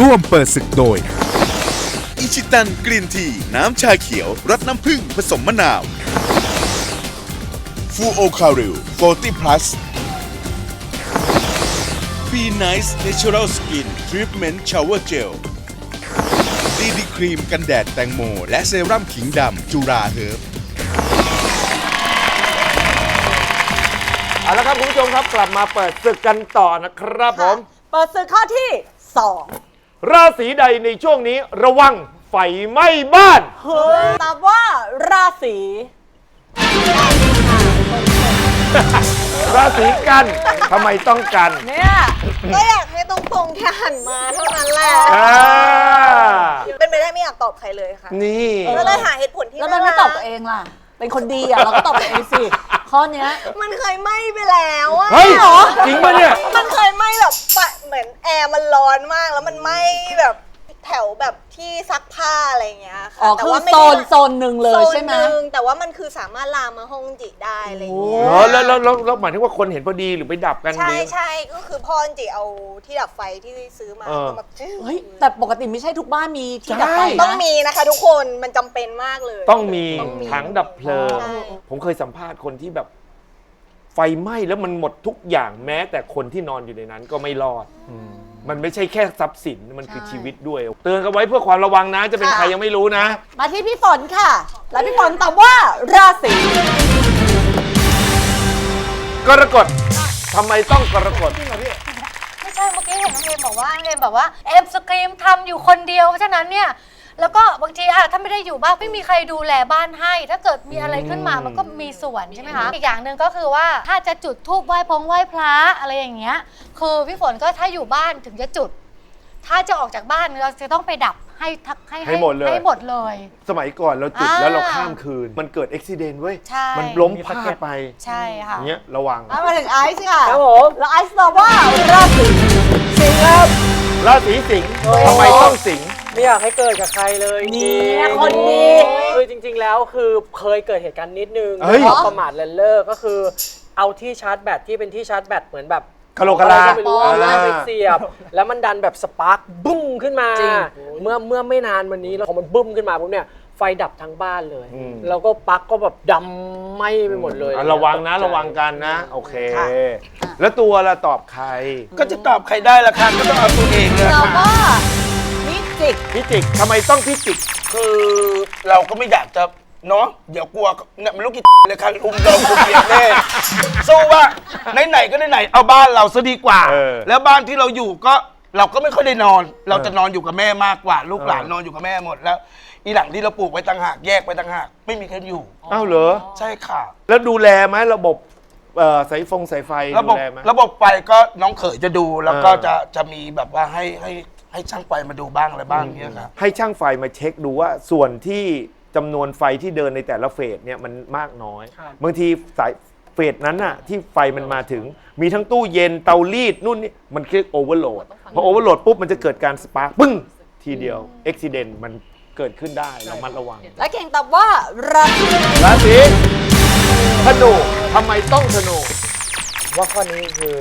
ร่วมเปิดศึกโดย อิชิตันกรีนที น้ำชาเขียวรสน้ำผึ้งผสมมะนาว ฟูโอคาริล40 plus Be Nice Natural Skin Treatment Shower Gel ดีดีครีมกันแดดแตงโม และเซรั่มขิงดำจุราเฮิร์บ เอาละครับคุณผู้ชมครับกลับมาเปิดศึกกันต่อนะครับผม เปิดศึกข้อที่ ราศีใดในช่วงนี้ระวังไฟไหม้บ้าน2ตอบว่าราศีราศีกันทำไมต้องกันเนี่ยก็อยากให้ตรงๆแค่หันมาเท่านั้นแหละอ่าเป็นไปได้ไม่อยากตอบใครเลยค่ะนี่ ก็เลยหาเหตุผลที่แล้วมันไม่ตอบตัวเองล่ะ เป็นคนดีอะเราก็ตอบตัวเองสิข้อเนี้ย มันเคยไหม้ไปแล้วอะเฮ้ยจริงปะเนี่ย มันเคยไหม้แบบปะเหมือนแอร์มันร้อนมากแล้วมันไหม้แบบ แถวแบบที่ซักผ้าอะไรอย่างเงี้ยค่ะอ๋อแต่คือว่าไม่โซได้นโซนหนึ่งเลยใช่ไหม โซนนึ่งแต่ว่ามันคือสามารถลามมาห้องจิได้อะไรอย่างเงี้ย เหรอแล้วแล้วแล้วแล้วหมายถึงว่าคนเห็นพอดีหรือไปดับกันใช่หรือใช่ก็คือพ่อจิเอาที่ดับไฟที่ซื้อมาเออก็แบบเฮ้ย แต่ปกติไม่ใช่ทุกบ้านมีที่ดับไฟใช่นะต้องมีนะคะทุกคนมันจำเป็นมากเลยต้องมีต้องมีถังดับเพลิง ใช่ผมเคยสัมภาษณ์คนที่แบบ ไฟไหม้แล้วมันหมดทุกอย่างแม้แต่คนที่นอนอยู่ในนั้นก็ไม่รอด มันไม่ใช่แค่ทรัพย์สินมันคือชีวิตด้วย เตือนกันไว้เพื่อความระวังนะ จะเป็นใครยังไม่รู้นะ มาที่พี่ฝนค่ะ แล้วพี่ฝนตอบว่าราศีกรกฎทำไมต้องกรกฎไม่ใช่เมื่อกี้เห็นน้องเอมบอกว่าน้องเอมบอกว่าเอมสกรีมทำอยู่คนเดียวเพราะฉะนั้นเนี่ย แล้วก็บางทีอะถ้าไม่ได้อยู่บ้านไม่มีใครดูแลบ้านให้ ถ้าเกิดมีอะไรขึ้นมามันก็มีส่วนใช่ไหมคะอีกอย่างหนึ่งก็คือว่าถ้าจะจุดธูปไหว้พงไหว้พระอะไรอย่างเงี้ย คือพี่ฝนก็ถ้าอยู่บ้านถึงจะจุด ถ้าจะออกจากบ้านเราจะต้องไปดับให้ทักให้ให้หมดเลย ให้หมดเลย สมัยก่อนเราจุดอ่าแล้วเราข้ามคืน มันเกิดอุบิเหตุเว้ย ใช่ มันล้มพลาดไปใช่ค่ะ อย่างเงี้ยระวังเอามาถึงไอซ์ค่ะครับผม แล้วไอซ์ตอบว่าราศีสิงครับ ราศีสิงห์ทำไมต้องสิงห์ ไม่อยากให้เกิดกับใครเลยเนี่ยคนดี คือจริง ๆ แล้วคือเคยเกิดเหตุการณ์นิดนึงเฮ้ยด้วยความประมาทเลินเล่อก็คือ เอาที่ชาร์จแบตที่เป็นที่ชาร์จแบตเหมือนแบบกะโหลกกะลา อะไรก็ไม่รู้อ่าเอาไปเสียบ แล้วมันดันแบบสปาร์คบุ้งขึ้นมา เมื่อเมื่อไม่นานวันนี้แล้วพอมันบุ้มขึ้นมาปุ๊บเนี่ยไฟดับทั้งบ้านเลย อืม แล้วก็ปลั๊กก็แบบดำไหม้ไปหมดเลย อะระวังนะตกใจระวังกันนะ โอเคแล้วตัวละตอบใคร ก็จะตอบใครได้ล่ะค่ะก็ต้องเอาตัวเองเลยตอบค่ะว่ามิ จิก พิจิกทำไมต้องพิจิก คือเราก็ไม่อยากจะเนาะเดี๋ยวกลัวเนี่ยมันลูกกี่ เลยค่ะลุมเราคุเรียนแน่สู้ว่าไหนๆก็ไหนๆเอาบ้านเราซะดีกว่า เออ แล้วบ้านที่เราอยู่ก็เราก็ไม่ค่อยได้นอน เราจะนอนอยู่กับแม่มากกว่า ลูกหลานเออนอนอยู่กับแม่หมดแล้ว อีหลังที่เราปลูกไว้ต่างหากแยกไว้ต่างหากไม่มีใครอยู่ อ้าวเหรอ ใช่ค่ะ แล้วดูแลไหมระบบเอ่อสายฟงสายไฟระบดูบแลไหม ระบบไฟก็น้องเขยจะดูแล้วก็เออ จะจะมีแบบว่าให้ให้ ให้ช่างไฟมาดูบ้างอะไรบ้างเงี้ยครับ ให้ช่างไฟมาเช็คดูว่าส่วนที่จำนวนไฟที่เดินในแต่ละเฟสเนี่ยมันมากน้อยบางทีสายเฟสนั้นน่ะที่ไฟมันมาถึง มีทั้งตู้เย็นเตารีดนู่นนี่มันเรียกโอเวอร์โหลดพอโอเวอร์โหลดปุ๊บมันจะเกิดการสปาร์คปึ้งทีเดียวอุบิเหตุมันเกิดขึ้นได้เรามัดระวัง และเก่งตอบว่าราศีราศีธนูทำไมต้องธนูว่าข้อนี้คือ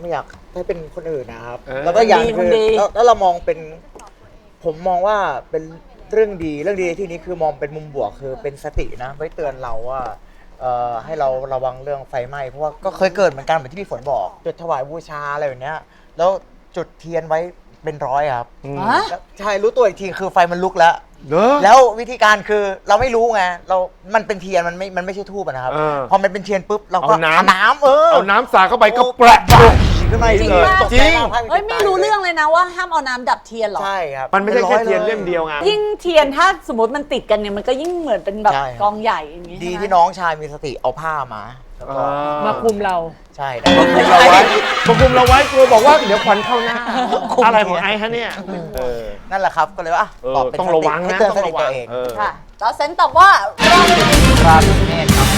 ไม่อยากให้เป็นคนอื่นนะครับ เออ แล้วก็อย่างดีคือดี แล้วแล้วเรามองเป็น ผมมองว่าเป็นเรื่องดีเรื่องดีในที่นี้คือมองเป็นมุมบวกคือเป็นสตินะ ไว้เตือนเราว่าเอ่อให้เราระวังเรื่องไฟไหม้เพราะว่าก็เคยเกิดเหมือนกันเหมือนที่พี่ฝนบอก จุดถวายบูชาอะไรแบบเนี้ย แล้วจุดเทียนไว้เป็นร้อยครับฮะ แล้วใช่รู้ตัวอีกทีคือไฟมันลุกแล้ว เหรอ แล้ววิธีการคือเราไม่รู้ไงเรา มันเป็นเทียนมันไม่ มันไม่ใช่ทูบอะนะครับ เออพอมันเป็นเทียนปุ๊บเราก็เอาน้ำอะน้ำเออเอาน้ำสาดเข้าไปก็แปะ ขึ้นมาจริงเลยปะตกจริใจงมากภาพเฮ้ยไม่รู้เรื่องเลยนะว่าห้ามเอาน้ำดับเทียนเหรอ ใช่ครับมันไม่ใช่แค่ป็ร้อเทียนเล่มเดียวไง ยิ่งเทียนถ้าสมมติมันติดกันเนี่ยมันก็ยิ่งเหมือนเป็นแบบใช่ครับ กองใหญ่อย่างงี้ดีใช่ไหมที่น้องชายมีสติเอาผ้ามาแล้วก็มาคุมเรา ใช่มาคุมเราไว้มาคุมเราไว้กลัวบอกว่าเดี๋ยวควันเข้าหน้าอะไรของไอ้ฮะเนี่ยเออนั่นแหละครับก็เลยว่าเออตอบเป็นต้องสระติวังให้นะเตือนต้สองติระวัตังวเองเออค่ะแล้วเซนตอบว่าราศีราศีเมษครับ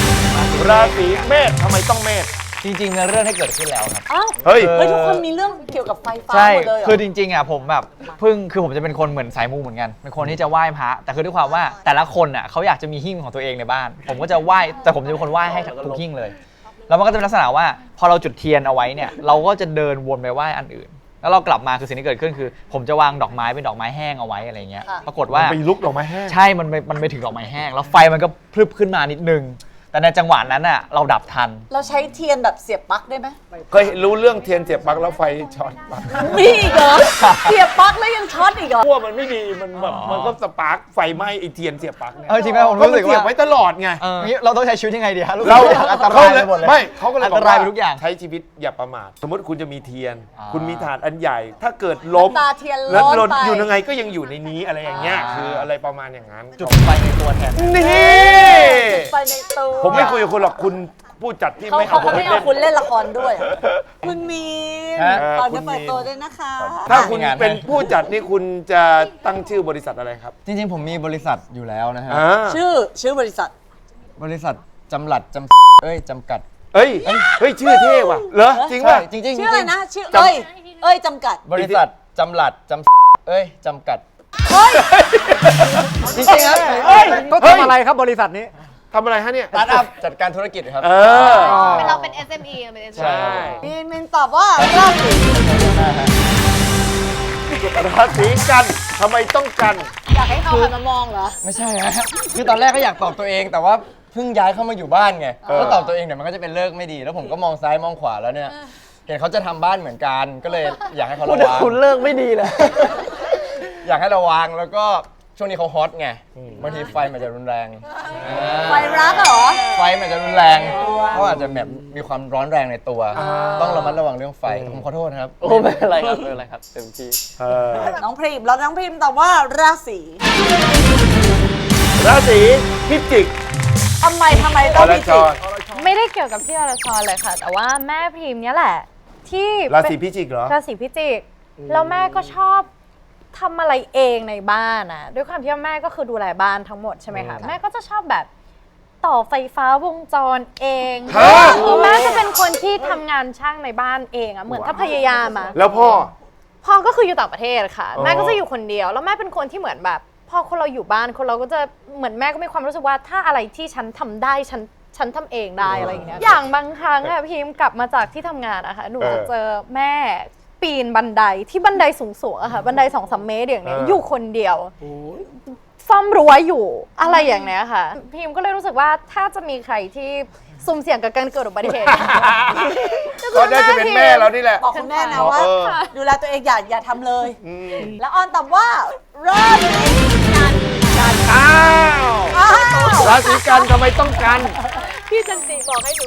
ราศีเมษทำไมต้องเมษ จริงๆนะเรื่องได้เกิดขึ้นแล้วครับ อ้าวเฮ้ย เฮ้ยทุกคนมีเรื่องเกี่ยวกับไฟฟ้าใช่ หมดเลยเหรอ คือจริงๆอะผมแบบเพิ่งคือผมจะเป็นคนเหมือนสายมูเหมือนกัน เป็นคนที่จะไหว้พระ แต่คือด้วยความว่าแต่ละคนอะเขาอยากจะมีหิ้งของตัวเองในบ้าน ผมก็จะไหว้ แต่ผมจะเป็นคนไหว้ให้ทุกหิ้งเลย แล้วมันก็จะเป็นลักษณะว่า พอเราจุดเทียนเอาไว้เนี่ย เราก็จะเดินวนไปไหว้อันอื่น แล้วเรากลับมาคือสิ่งที่เกิดขึ้นคือ ผมจะวางดอกไม้เป็นดอกไม้แห้งเอาไว้อะไรเงี้ย ค่ะ ปรากฏว่าไปลุกดอกไม้แห้ง ใช่ มันไปมันไปถึงดอกไม้แห้ง แล้วไฟมันก็พรึบขึ้นมานิดนึง แต่ในจังหวะนั้นอะเราดับทัน เราใช้เทียนแบบเสียบปลั๊กได้ไหมเคยรู้เรื่องเทียนเสียบปลั๊กแล้วไฟช็อตปะมีอีกเหรอ เสียบปลั๊กแล้วยังช็อตอีกเหรอ ขั้วมันไม่ดีมันแบบอ๋อมันก็สปาร์กไฟไหม้ไอเทียนเสียบปลั๊กเนี่ยเออจริงไหมผมก็รู้มันสึกเสียบว่าไว้ตลอดไง เอองี้เราต้องใช้ชีวิตยังไงดีฮะรู้สึกเราอันตรายไปหมดเลย ไม่เขาก็เลยอันบตอกรายว่าไปทุกอย่างใช้ชีวิตอย่าประมาทสมมติคุณจะมีเทียน อ่า คุณมีฐานอันใหญ่ ถ้าเกิดล้มตาเทียนแล้วร้อนหล่นไป อยู่ยังไงก็ยังอยู่ในนี้อะไรอย่างเงี้ยอ่าคืออะไรประมาณอย่างนั้นจุดไฟในตัวแทน นี่ ไปในตัวผมไม่คุยกับคุณหรอกคุณผู้จัดที่เขาไม่เขาเอาผมไม่ไปเอาเล่น คุณเล่นละครด้วยอะคุณมีนฮะก่อนคุจะณเปิดมีนตัวด้วยนะคะถ้าคุณมีงานเป็นให้ผู้จัดนี่คุณจะตั้งชื่อบริษัทอะไรครับจริงๆ ผมมีบริษัทอยู่แล้วนะฮะ อ่าชื่อชื่อบริษัท บริษัทจำหลัดจำเอ้ยจำกัดเอ้ยเฮ้ยชื่อเท่ว่ะเหรอจริงป่ะ ใช่จริงๆชื่ออะไรนะจชื่อเอ้ยเอ้ยจำกัดบริษัทจำหลัดจำเอ้ยจำกัด จริงๆครับเฮ้ยก็ทำอะไรครับบริษัทนี้ ทำอะไรฮะเนี่ยสตาร์ทอัพจัดการธุรกิจครับเออ เป็นเราเป็น SME เป็น SME ใช่มีนมินตอบว่าราศีราศีกันทำไมต้องกัน อยากให้เขาหันมามองเหรอ ไม่ใช่ฮะคือตอนแรกก็อยากตอบตัวเอง แต่ว่าเพิ่งย้ายเข้ามาอยู่บ้านไงก็ตอบตัวเองเดี๋ยวมันก็จะเป็นเลิกไม่ดี แล้วผมก็มองซ้ายมองขวาแล้วเนี่ยเห็นเขาจะทำบ้านเหมือนกัน ก็เลยอยากให้เขาระวังคุณเลิกไม่ดีเลย อยากให้ระวังแล้วก็ ช่วงนี้เขาฮอตไงบางทีไฟมันจะรุนแรง ไฟรักเหรอ ไฟมันจะรุนแรงเขาอาจจะแบบมีความร้อนแรงในตัว ต้องระมัดระวังเรื่องไฟผมขอโทษนะครับ โอ้ไม่เป็นไรครับไม่เป็นไรครับเต็มที่เออน้องพริมแล้วน้องพริมตอบว่าราศีราศีพิจิกทำไมทำไมต้องอรมีชจิตรไม่ได้เกี่ยวกับพี่อรชรเลยค่ะ แต่ว่าแม่พรีมเนี่ยแหละ ที่ราศีเป็นพิจิกเหรอราศีพิจิกแล้วแม่ก็ชอบ ทำอะไรเองในบ้านนะด้วยความที่ว่าแม่ก็คือดูแลบ้านทั้งหมดใช่ไหมคะแม่ก็จะชอบแบบต่อไฟฟ้าวงจรเองฮะแม่จะเป็นคนที่ทำงานช่างในบ้านเองอะเหมือนถ้าพยายามอะ แล้วพ่อ พ่อก็คืออยู่ต่างประเทศค่ะ อ๋อ แม่ก็จะอยู่คนเดียว แล้วแม่เป็นคนที่เหมือนแบบ พอคนเราอยู่บ้านคนเราก็จะเหมือนแม่ก็มีความรู้สึกว่าถ้าอะไรที่ฉันทำได้ฉันฉันทำเองได้อะไรอย่างเงี้ยอย่างบางครั้งอะพิมกลับมาจากที่ทำงานอะค่ะหนูจะเจอแม่ ปีนบันไดที่บันไดสูงๆอะค่ะ บันไดสองสามเมตรอย่างเนี้ยอยู่คนเดียวซ่อมรั้วอยู่อะไรอย่างเนี้ยค่ะ พิมก็เลยรู้สึกว่าถ้าจะมีใครที่สุ่มเสี่ยงกับการเกิดอุบัติเหตุ ก็น่าจะเป็นแม่เรานี่แหละ บอกคุณแม่นะว่า เออ ดูแลตัวเองอย่าอย่าทำเลยแล้วออนตอบว่าราศีกันกันอ้าวอ้าวราศีกันทำไมต้องกันพี่จันจีบอกให้หนู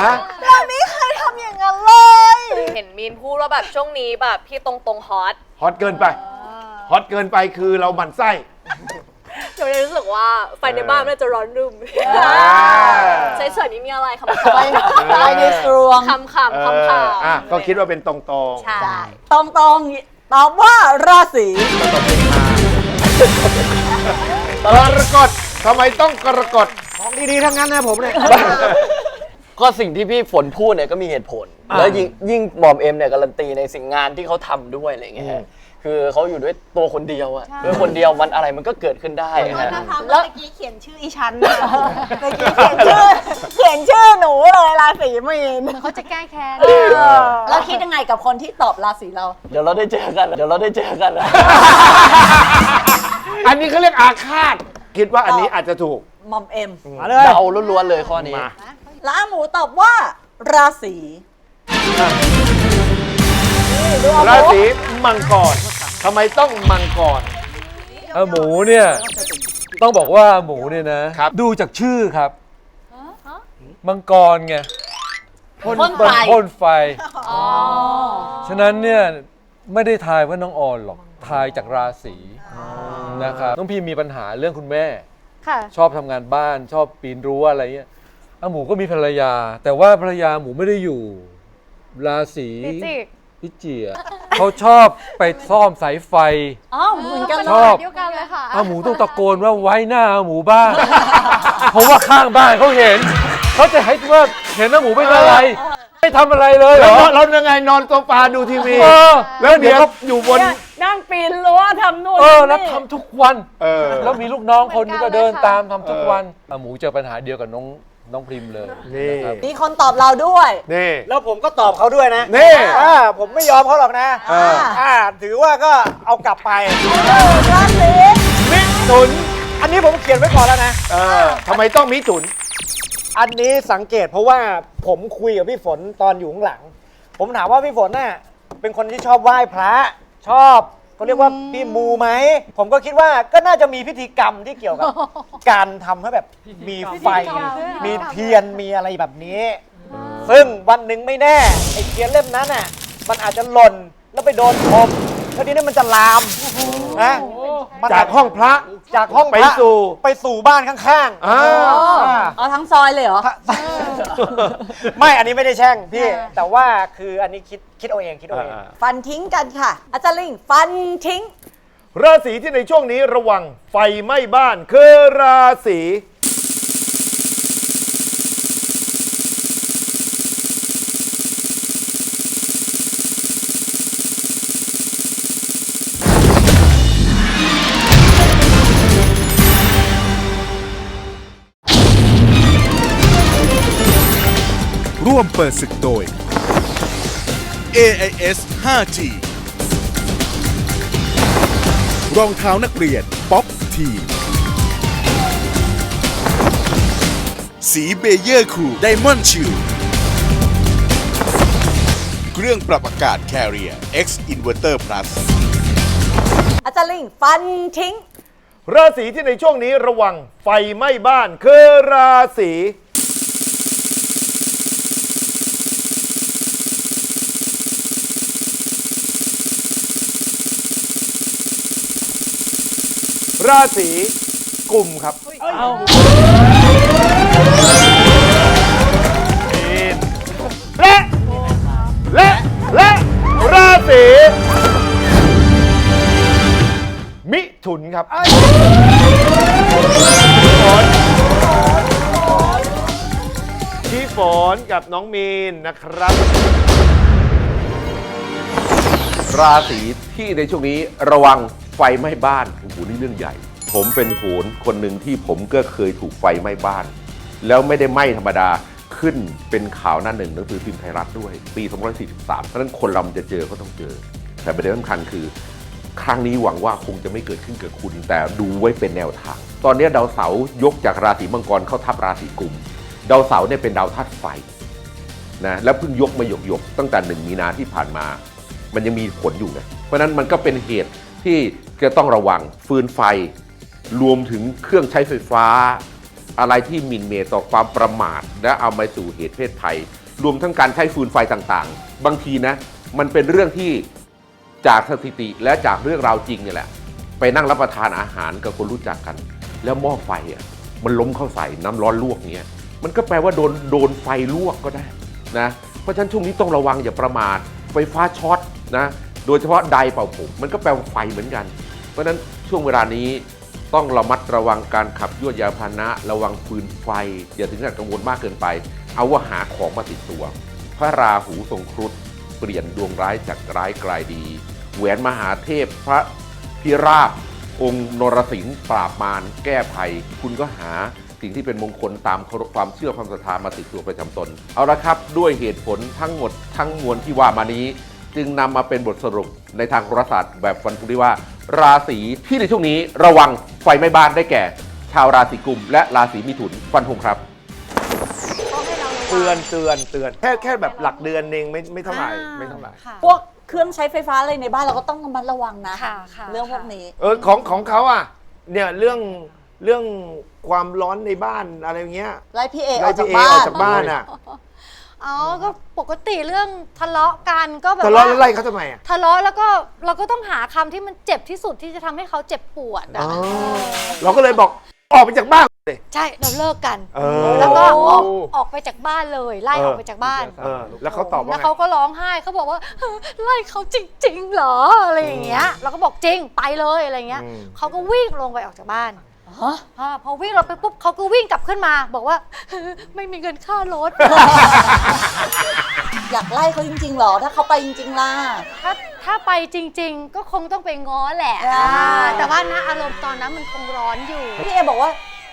ฮะ เราไม่เคยทำอย่างนั้นเลย เห็นมีนพูดว่าแบบช่วงนี้แบบพี่ตรงตรงๆฮอตฮอตเกินไปฮอตเกินไปคือเราหมั่นไส้หนูเลยรู้สึกว่าไฟในบ้านน่าจะร้อนรุ่มอ่าเฉยๆไม่มีอะไรคำไปไปในสรวงคำคำคำคำอะก็คิดว่าเป็นตรงๆใช่ตรงตรงๆตอบว่าราศีกรกฎทำไมต้องกรกฎของดีๆทั้งนั้นนะผมเนี่ย ก็สิ่งที่พี่ฝนพูดเนี่ยก็มีเหตุผลแล้วยิ่งยิ่งหมอมเอ็มเนี่ยการันตีในสิ่งงานที่เขาทำด้วยอะไรอย่างเงี้ยฮะคือเขาอยู่ด้วยตัวคนเดียวอะด้วยคนเดียวมันอะไรมันก็เกิดขึ้นได้ฮะแล้วเมื่อกี้เขียนชื่ออีฉันเมื่อกี้เขียนชื่อ เขียนชื่อหนูเลยราศีมีนเขาจะแก้แค้นแล้วคิดยังไงกับคนที่ตอบราศีเรา เดี๋ยวเราได้เจอกัน เดี๋ยวเราได้เจอกันนะ อันนี้เขาเรียกอาฆาต คิดว่าอันนี้อาจจะถูก มอมเอ็มเดาล้วนๆเลยข้อนี้ มา แล้วอาหมูตอบว่า ราศีนี่ดูเอาหรามูศีมังกรทำไมต้องมังกร เออหมูเนี่ยต้องบอกว่าหมูเนี่ยนะครับ ดูจากชื่อครับมังกรไงพ่นพ่นไฟ พ่นไฟฉะนั้นเนี่ยไม่ได้ทายว่าน้องออนหรอกทายจากราศีนะครับน้องพีมีปัญหาเรื่องคุณแม่ ค่ะ ชอบทำงานบ้านชอบปีนรั้วอะไรเงี้ย อาหมูก็มีภรรยา แต่ว่าภรรยาหมูไม่ได้อยู่ ราศีพิจิกพิจิกเขาชอบไปซ่อมสายไฟอ้าวเหมือนกันชอบเดียวกันเลยค่ะอาหมูต้องตะโกนว่าไว้หน้าอาหมูบ้าง เพราะว่าข้างบ้านเขาเห็น เขาจะให้ว่าเห็นอาหมูเป็นอะไร ไม่ทำอะไรเลยเหรแล้วอเรายังไงนอนโซฟาดูทีวี เออแล้วเดี๋ยวอยู่บนนั่งปีนรั้วทำนู่นเออทำแล้วนี่ทำทุกวัน เออ แล้วมีลูกน้องคนนี้ก็เดินเหมือนกันเลยค่ะตามทำทุกวันอาหมูเจอปัญหาเดียวกับน้อง น้องพริมเลยนี่นะครับมีคนตอบเราด้วย นี่แล้วผมก็ตอบเขาด้วยนะนี่อ่าผมไม่ยอมเขาหรอกนะอ่าอ่าถือว่าก็เอากลับไป ราศีมิถุน อันนี้ผมเขียนไว้ก่อนแล้วนะ เออทำไมต้องมิถุน อันนี้สังเกตเพราะว่าผมคุยกับพี่ฝนตอนอยู่ข้างหลัง ผมถามว่าพี่ฝนน่ะเป็นคนที่ชอบไหว้พระ ชอบ เขาเรียกว่าพี่มูไหม ผมก็คิดว่าก็น่าจะมีพิธีกรรมที่เกี่ยวกับ การทำให้แบบมีไฟ มีเทียนมีอะไรแบบนี้ ซึ่งวันหนึ่งไม่แน่ไอ้เทียนเล่มนั้นน่ะมันอาจจะหล่นแล้วไปโดนผมแล้วทีนี้มันจะลามนะมัน จากห้องพระจากห้องพระไปสู่ ไปสู่บ้านข้างๆอ่าอ่าเอาทั้งซอยเลยเหรอไม่อันนี้ไม่ได้แช่งพี่แต่ว่าคืออันนี้คิดคิดเอาเองคิดเอาเองฟันทิ้งกันค่ะ อาจารย์ลิง ฟันทิ้ง ราศีที่ในช่วงนี้ระวังไฟไหม้บ้านคือราศี ร่วมเปิดศึกโดย AIS 5G รองเท้านักเรียนป๊อปทีสีเบเยอร์คูลไดมอนด์ชิลเครื่องปรับอากาศ Carrier X Inverter Plus อาจารย์ลิงฟันทิ้ง ราศีที่ในช่วงนี้ระวังไฟไหม้บ้านคือราศี ราศีกุมครับมีนและและและราศีมิถุนครับพี่ฝนกับน้องมีนนะครับ ราศีที่ในช่วงนี้ระวัง ไฟไหม้บ้านโอ้โหนี่เรื่องใหญ่ ผมเป็นโหนคนหนึ่งที่ผมก็เคยถูกไฟไหม้บ้าน แล้วไม่ได้ไหม้ธรรมดาขึ้นเป็นข่าวหน้าหนึ่งหนังสือพิมพ์ไทยรัฐด้วย ปี2543เพราะนั้นคนเราจะเจอก็ต้องเจอ แต่ประเด็นสำคัญคือ ครั้งนี้หวังว่าคงจะไม่เกิดขึ้นกับคุณ แต่ดูไว้เป็นแนวทาง ตอนนี้ดาวเสาร์ยกจากราศีมังกรเข้าทับราศีกุมดาวเสาร์เนี่ยเป็นดาวธาตุไฟนะแล้วเพิ่งยกมาหยกหยกๆตั้งแต่หนึ่งมีนาที่ผ่านมา มันยังมีผลอยู่ไงเพราะนั้นมันก็เป็นเหตุ ที่จะต้องระวังฟืนไฟ รวมถึงเครื่องใช้ไฟฟ้า อะไรที่มินเมต่อความประมาท และเอามาสู่เหตุเพศภัย รวมทั้งการใช้ฟืนไฟต่างๆ บางทีนะ มันเป็นเรื่องที่จากสถิติและจากเรื่องราวจริงเนี่ยแหละ ไปนั่งรับประทานอาหารกับคนรู้จักกัน แล้วหม้อไฟอะมันล้มเข้าใส่น้ำร้อนลวกเงี้ยมันก็แปลว่าโดนโดนไฟลวกก็ได้นะเพราะฉะนั้นช่วงนี้ต้องระวังอย่าประมาทไฟฟ้าช็อตนะ โดยเฉพาะไดร์เป่าผม มันก็แปลว่าไฟเหมือนกัน เพราะฉะนั้นช่วงเวลานี้ต้องระมัดระวังการขับยวดยาพาหนะ ระวังฟืนไฟ อย่าถึงกับกังวลมากเกินไป เอาว่าหาของมาติดตัว พระราหูทรงครุฑเปลี่ยนดวงร้ายจากร้ายกลายดี แหวนมหาเทพพระพิราบ องค์นรสิงห์ปราบมารแก้ภัย คุณก็หาสิ่งที่เป็นมงคลตามความเชื่อความศรัทธามาติดตัวประจำตน เอาละครับด้วยเหตุผลทั้งหมดทั้งมวลที่ว่ามานี้ จึงนำมาเป็นบทสรุปในทางโหราศาสตร์แบบฟันธงที่ว่า ราศีที่ในช่วงนี้ระวังไฟไหม้บ้านได้แก่ ชาวราศีกุม และราศีมิถุนฟันธงครับเตือนเตือนเตือนแค่แค่แบบหลักเดือนเองไม่ไม่เท่าไหร่ไม่เท่าไหร่พวกเครื่องใช้ไฟฟ้าอะไรในบ้านเราก็ต้องระมัดระวังนะ ค่ะค่ะเรื่องพวกนี้ เออของของเขาอะเนี่ยเรื่องเรื่องความร้อนในบ้านอะไรเงี้ยไล่พี่เออไล่อกจากพี่เอบ้าออนกจากบ้านอะ อ๋อ ก็ปกติเรื่องทะเลาะกันก็แบบทะเลาะว่แล้วไล่เขาทำไมอะ ทะเลาะแล้วก็เราก็ต้องหาคำที่มันเจ็บที่สุดที่จะทำให้เขาเจ็บปวดอ๋อะอ เราก็เลยบอกออกไปจากบ้านเลย ใช่เราเลิกกัน เออ แล้วก็ออกออกไปจากบ้านเลยไล่เออออกไปจากบ้าน เออ แล้วเขาตอบว่าแล้วไง เขาก็ร้องไห้เขาบอกว่าไล่เขาจริง ๆ เหรออะไรอย่างเงี้ยเราก็บอกจริงไปเลยอะไรเงี้ยอืม เขาก็วิ่งลงไปออกจากบ้าน อ่าพอวิ่งลงไปปุ๊บเขาก็วิ่งกลับขึ้นมา บอกว่า ไม่มีเงินค่ารถ อยากไล่เขาจริงๆเหรอ ถ้าเขาไปจริงๆล่ะ ถ้าถ้าไปจริง ๆ ก็คงต้องไปง้อแหละอ่า อ่าแต่ว่าณอารมณ์ตอนนั้นมันคงร้อนอยู่ พี่เอบอกว่า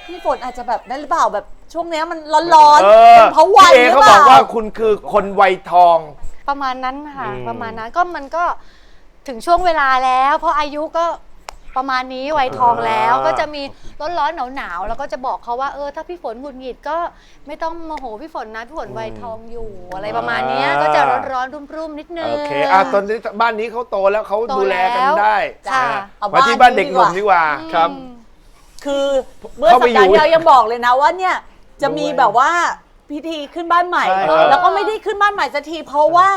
พี่ฝนอาจจะแบบนั้นหรือเปล่าแบบช่วงเนี้ยมันร้อนๆเออเป็นเพราะวัยพี่เอหรือเขาเปบอล่ากว่าคุณคือคนวัยทอง ประมาณนั้นค่ะ อืม ประมาณนั้นก็มันก็ถึงช่วงเวลาแล้ว เพราะอายุก็ ประมาณนี้วัยทองแล้วอ่าก็จะมีร้อนๆหนาวๆแล้วก็จะบอกเขาว่าเออถ้าพี่ฝนหงุดหงิดก็ไม่ต้องโมโหพี่ฝนนะพี่ฝนวัยทองอยู่อะไรประมาณเนี้ยก็จะร้อนๆรุ่มๆนิดนึงโอเคอะตอนนี้บ้านนี้เขาโตแล้วเขาโตดูแลกันแล้วได้ค่ะอะเอามาที่บ้าบ้านนเด็กหนุ่มดีกว่าครับ คือเมื่อเข้าสัไปปดาห์อยู่ที่แล้วยังบอกเลยนะว่าเนี่ยจะมีแบบว่าพิธีขึ้นบ้านใหม่ใช่ครับแล้วก็ไม่ได้ขึ้นบ้านใหม่สักทีเพราะว่า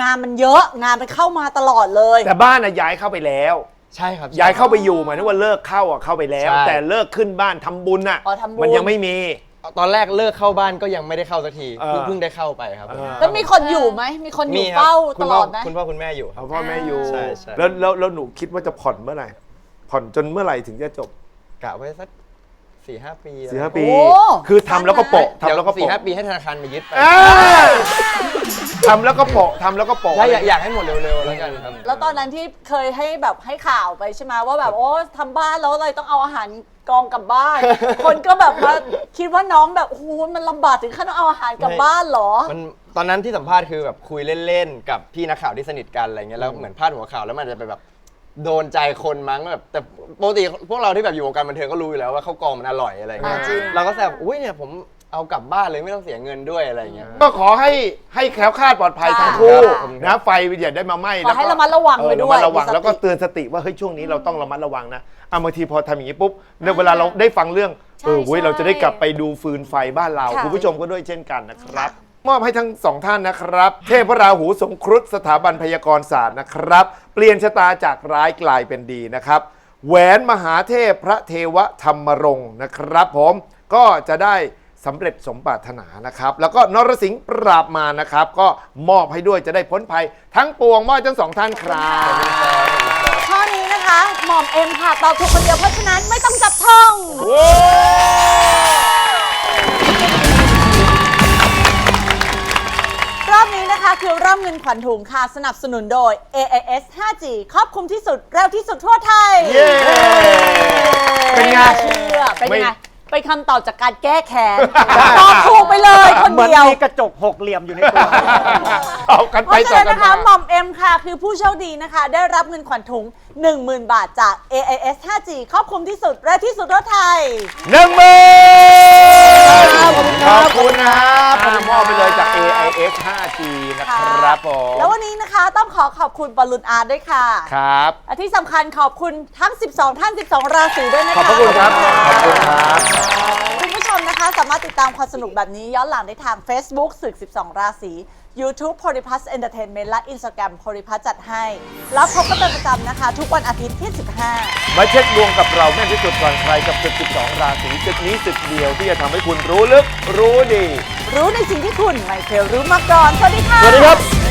งานมันเยอะงานมันเข้ามาตลอดเลย แต่บ้านน่ะย้ายเข้าไปแล้ว ใช่ครับ ย้ายเข้าไปอยู่หมายถึงว่าเลิกเข้าอะเข้าไปแล้ว ใช่ แต่เลิกขึ้นบ้านทำบุญอะอ๋อทำบุญ มันยังไม่มี ตอนแรกเลิกเข้าบ้านก็ยังไม่ได้เข้าสักทีเออเพิ่งเพิ่งได้เข้าไปครับผมแล้วมีคนอยู่ไหม มีคนอยู่ครับเฝ้าคุตณลพ่อดไหม คุณพ่อคุณแม่อยู่ครับ เอาพ่อแม่อยู่ใช่ใช่ แล้วแล้วแล้วหนูคิดว่าจะผ่อนเมื่อไหร่ผ่อนจนเมื่อไหร่ถึงจะจบกะไว้สักสี่ห้าปีสี่ห้าอะไรปี โอ้ คือทำแล้วก็โปะเดี๋ยวทำแล้วก็สี่โปะห้าปีให้ธนาคารมายึดไป เอ้ย ทำแล้วก็โปะทำแล้วก็โปะใช่อยากอยากให้หมดเร็วๆแล้วกันครับแล้วตอนนั้นที่เคยให้แบบให้ข่าวไปใช่ไหมว่าแบบโอ้ทำบ้านแล้วอะไรต้องเอาอาหารกองกลับบ้าน คนก็แบบมาคิดว่าน้องแบบโอ้โหมันลำบากถึงขั้นต้องเอาอาหารกลับไม่บ้านเหรอ มันตอนนั้นที่สัมภาษณ์คือแบบคุยเล่นๆกับพี่นักข่าวที่สนิทกันอะไรเงี้ยแล้วเหมือนพาดหัวข่าวแล้วมันจะไปแบบโดนใจคนมั้งแบบแต่ปกติพวกเราที่แบบอยู่วงการบันเทิงก็รู้อยู่แล้วว่าข้าวกองมันอร่อยอะไรเงี้ยอ่าจริงเราก็แซวอุ้ยเนี่ยผม เอากลับบ้านเลยไม่ต้องเสียเงินด้วยอะไรเงี้ย ก็ขอให้ให้แคล้วคลาดปลอดภัยค่ะทั้งคู่ครับผม นะไฟอย่าได้มาไหม้ขอให้แล้วก็ระมัดระวังเออไว้ด้วยระมัดระวังมีสติ แล้วก็เตือนสติว่าเฮ้ยช่วงนี้เราต้องระมัดระวังนะอะบางทีพอทำอย่างนี้ปุ๊บเนี่ยเวลาเราได้ฟังเรื่องเออเว้ยใช่เราจะได้กลับไปดูฟืนไฟบ้านเราค่ะ คุณผู้ชมก็ด้วยเช่นกันนะครับ มอบให้ทั้งสองท่านนะครับ เทพราหูสงครุฑสถาบันพยากรศาสตร์นะครับ เปลี่ยนชะตาจากร้ายกลายเป็นดีนะครับ แหวนมหาเทพพระเทวธรรมรงค์นะครับ ผมก็จะได้ สำเร็จสมปรารถนานะครับ แล้วก็นรสิงห์ปราบมารนะครับ ก็มอบให้ด้วยจะได้พ้นภัย ทั้งปวงมอบให้ทั้งสองท่านครับข้อนี้นะคะ หม่อมเอ็มค่ะตอบถูกคนเดียวเพราะฉะนั้นไม่ต้องจับท่องรอบนี้นะคะคือรอบเงินขวัญถุงค่ะ สนับสนุนโดย AIS 5G ครอบคลุมที่สุดเร็วที่สุดทั่วไทย เย้ เป็นไง เชื่อเป็นไม่ยังไง เป็นคำตอบจากการแก้แค้นตอบถูกไปเลยคนเหมือนเดียว มีกระจกหกเหลี่ยมอยู่ในตัว เอากันเพไปราะฉะต่อนั้นกันนะคะ มา หม่อมเอ็มค่ะ คือผู้โชคดีนะคะ ได้รับเงินขวัญถุง 10,000 บาทจาก AIS 5G ครอบคลุมที่สุดและที่สุดทั่วไทย หนึ่งหมื่น ขอบคุณนะครับผมมอบไปเลยจาก AIS 5G นะครับผมแล้ววันนี้นะคะต้องขอขอบคุณบอลลูนอาร์ตด้วยค่ะครับ และที่สำคัญขอบคุณทั้ง 12 ท่าน 12 ราศีด้วยนะคะขอบพระคุณครับ ขอบคุณครับ คุณผู้ชมนะคะ สามารถติดตามความสนุกแบบนี้ย้อนหลังได้ทาง Facebook ศึก 12 ราศี YouTube p o l y p l u s Entertainment และ Instagram p o l y p l u s จัดให้ แล้วพบกันเป็นประจำนะคะ ทุกวันอาทิตย์ที่ 15 มาเช็คดวงกับเราแม่นที่สุดก่อนใครกับศึก12 ราศีศึกนี้ศึกเดียวที่จะทำให้คุณรู้ลึกรู้ดี รู้ในสิ่งที่คุณไม่เคยรู้มาก่อน สวัสดีค่ะ สวัสดีครับ